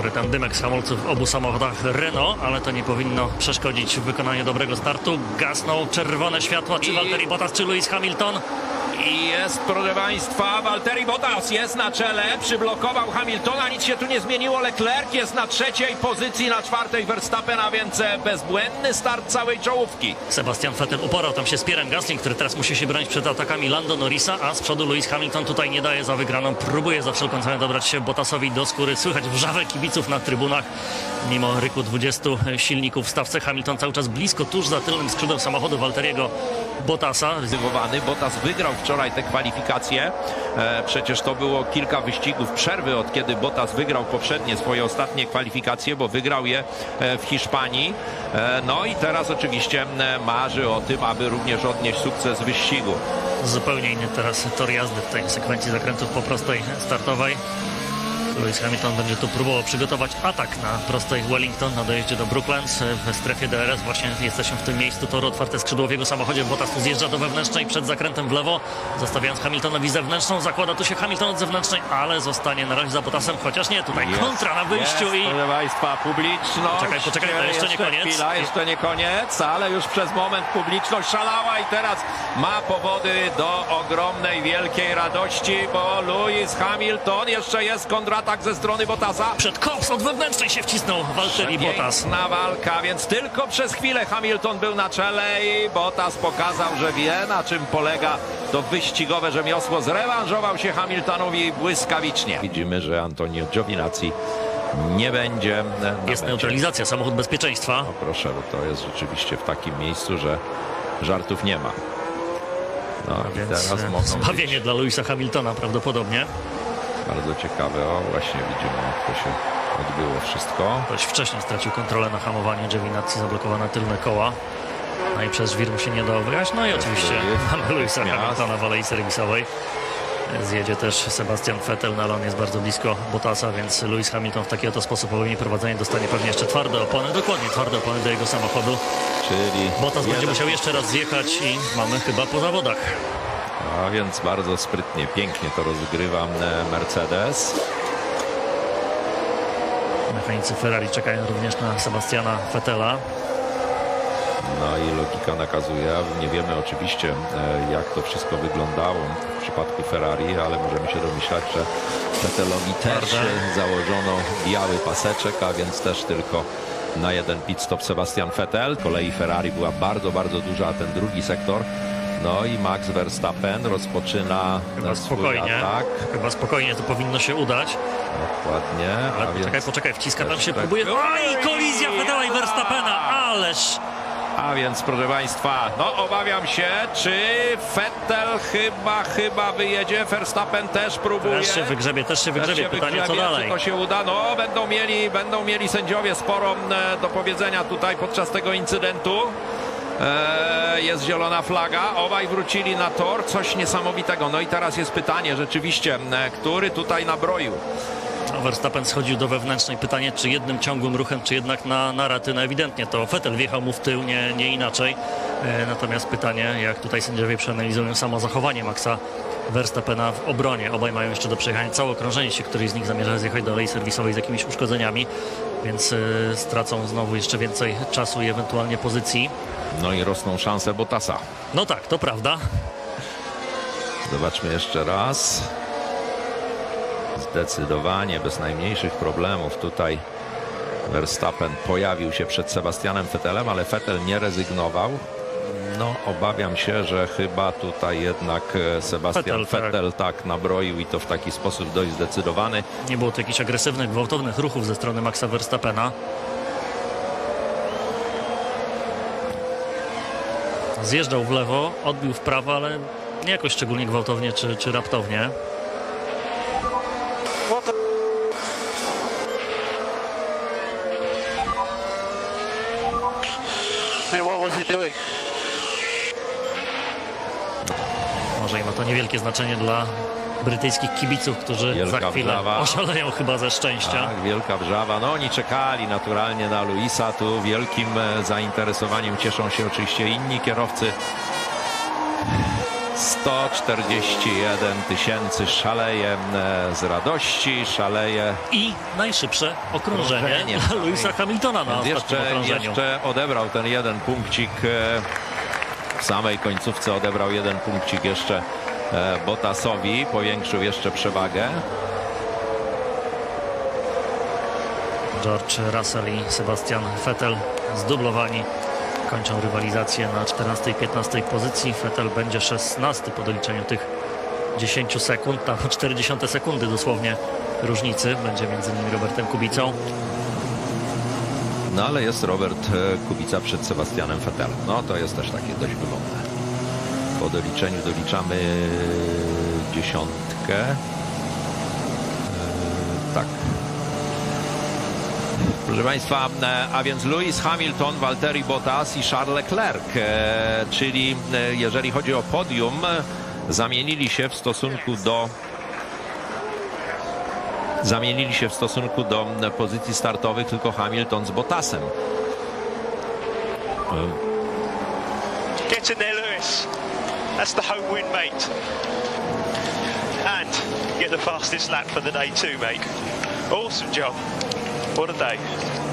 spory ten dymek z hamulców w obu samochodach Renault, ale to nie powinno przeszkodzić w wykonaniu dobrego startu. Gasną czerwone światła, czy I- Valtteri Bottas, czy Lewis Hamilton. I jest, proszę Państwa, Walteri Bottas jest na czele, przyblokował Hamiltona, nic się tu nie zmieniło. Leclerc jest na trzeciej pozycji, na czwartej Verstappen, a więc bezbłędny start całej czołówki. Sebastian Vettel uporał tam się z Pierrem Gasly, który teraz musi się bronić przed atakami Lando Norrisa, a z przodu Lewis Hamilton tutaj nie daje za wygraną. Próbuje za wszelką cenę dobrać się Bottasowi do skóry. Słychać wrzawę kibiców na trybunach. Mimo ryku 20 silników w stawce Hamilton cały czas blisko, tuż za tylnym skrzydłem samochodu Walteriego Bottasa. Zdecydowany. Bottas wygrał wczoraj te kwalifikacje. E, przecież to było kilka wyścigów przerwy od kiedy Bottas wygrał poprzednie swoje ostatnie kwalifikacje, bo wygrał je e, w Hiszpanii. E, no i teraz oczywiście marzy o tym, aby również odnieść sukces wyścigu. Zupełnie inny teraz tor jazdy w tej sekwencji zakrętów po prostej startowej. Lewis Hamilton będzie tu próbował przygotować atak na prostej Wellington na dojeździe do Brooklands w strefie DRS. Właśnie jesteśmy w tym miejscu toru otwarte skrzydło w jego samochodzie. Bottas tu zjeżdża do wewnętrznej przed zakrętem w lewo, zostawiając Hamiltonowi zewnętrzną. Zakłada tu się Hamilton od zewnętrznej, ale zostanie na razie za Bottasem, chociaż nie, tutaj kontra na wyjściu jest, i Proszę Państwa, publiczność. Poczekaj, poczekaj, to jeszcze nie koniec. Chwila, jeszcze nie koniec, ale już przez moment publiczność szalała i teraz ma powody do ogromnej, wielkiej radości, bo Lewis Hamilton jeszcze jest kontratak ze strony Bottasa. przed kops od wewnętrznej się wcisnął Valtteri Bottas. Piękna walka, więc tylko przez chwilę Hamilton był na czele i Bottas pokazał, że wie na czym polega to wyścigowe rzemiosło. Zrewanżował się Hamiltonowi błyskawicznie. Widzimy, że Antonio Giovinazzi nie będzie na Jest neutralizacja, samochód bezpieczeństwa. No proszę, bo to jest rzeczywiście w takim miejscu, że żartów nie ma. No i Więc teraz mogą zbawienie być dla Lewisa Hamiltona prawdopodobnie. Bardzo ciekawe. O, właśnie widzimy, jak to się odbyło wszystko. Dość wcześnie stracił kontrolę na hamowaniu Giovinazzi, zablokowane tylne koła. No i przez żwir mu się nie dało wyjechać. No i oczywiście mamy Miast. Hamiltona w alei serwisowej. Zjedzie też Sebastian Vettel, no ale on jest bardzo blisko Bottasa, więc Lewis Hamilton w taki oto sposób powinien prowadzenie dostanie pewnie jeszcze twarde opony, dokładnie twarde opony do jego samochodu. Czyli Bottas będzie musiał jeszcze raz zjechać i mamy chyba po zawodach. A więc bardzo sprytnie, pięknie to rozgrywa e, Mercedes. Mechanicy Ferrari czekają również na Sebastiana Vettela. No i logika nakazuje, nie wiemy oczywiście e, jak to wszystko wyglądało w przypadku Ferrari, ale możemy się domyślać, że Vettelowi też założono biały paseczek, a więc też tylko na jeden pit stop Sebastian Vettel. Kolei Ferrari była bardzo, bardzo duża, a ten drugi sektor. No i Max Verstappen rozpoczyna Chyba spokojnie. atak. Chyba spokojnie to powinno się udać. Dokładnie. Ale poczekaj, więc... poczekaj, wciska tam też się, tak- próbuje. Oj, kolizja Vettela i! Verstappena, ależ A więc, proszę Państwa, no obawiam się, czy Vettel chyba, chyba wyjedzie, Verstappen też próbuje. też się wygrzebie, też się Też wygrzebie. się Pytanie, co wygrzebie, dalej? Czy to się uda? No, będą mieli, będą mieli sędziowie sporo e, do powiedzenia tutaj podczas tego incydentu. E, jest zielona flaga, obaj wrócili na tor, coś niesamowitego. No i teraz jest pytanie rzeczywiście, e, który tutaj nabroił? Verstappen schodził do wewnętrznej. Pytanie, czy jednym ciągłym ruchem, czy jednak na, na raty. No ewidentnie to Vettel wjechał mu w tył, nie, nie inaczej. E, natomiast pytanie, jak tutaj sędziowie przeanalizują samo zachowanie Maxa Verstappena w obronie. Obaj mają jeszcze do przejechania całe okrążenie, jeśli któryś z nich zamierza zjechać do alei serwisowej z jakimiś uszkodzeniami, więc e, stracą znowu jeszcze więcej czasu i ewentualnie pozycji. No i rosną szanse Bottasa. No tak, to prawda. Zobaczmy jeszcze raz. Zdecydowanie bez najmniejszych problemów tutaj Verstappen pojawił się przed Sebastianem Vettelem, ale Vettel nie rezygnował. No, obawiam się, że chyba tutaj jednak e, Sebastian Vettel, tak. Vettel tak nabroił i to w taki sposób dość zdecydowany. Nie było tu jakichś agresywnych, gwałtownych ruchów ze strony Maxa Verstappena. Zjeżdżał w lewo, odbił w prawo, ale nie jakoś szczególnie gwałtownie czy, czy raptownie. Może i ma to niewielkie znaczenie dla brytyjskich kibiców, którzy Wielka za chwilę wrzawa. oszaleją chyba ze szczęścia. Tak, wielka wrzawa. No oni czekali naturalnie na Luisa. Tu wielkim e, zainteresowaniem cieszą się oczywiście inni kierowcy 141 tysięcy szaleje e, z radości, szaleje. I najszybsze okrążenie Okrążenie. dla Louisa Hamiltona na Więc ostatnim jeszcze, okrążeniu. jeszcze odebrał ten jeden punkcik. e, W samej końcówce odebrał jeden punkcik jeszcze e, Bottasowi, powiększył jeszcze przewagę. George Russell i Sebastian Vettel zdublowani kończą rywalizację na 14 i 15 pozycji. Vettel będzie 16 po doliczeniu tych 10 sekund, tam 40 sekundy dosłownie różnicy będzie między nimi Robertem Kubicą. No ale jest Robert e, Kubica przed Sebastianem Vettelem. No to jest też takie dość wymowne. Po doliczeniu doliczamy dziesiątkę. E, tak. Proszę Państwa, e, a więc Lewis Hamilton, Valtteri Bottas i Charles Leclerc, e, czyli e, jeżeli chodzi o podium, zamienili się w stosunku do zamienili się w stosunku do pozycji startowych tylko Hamilton z Bottasem. Get in there, Lewis. That's the home win, mate. And get the fastest lap for the day too, mate. Awesome job. What a day.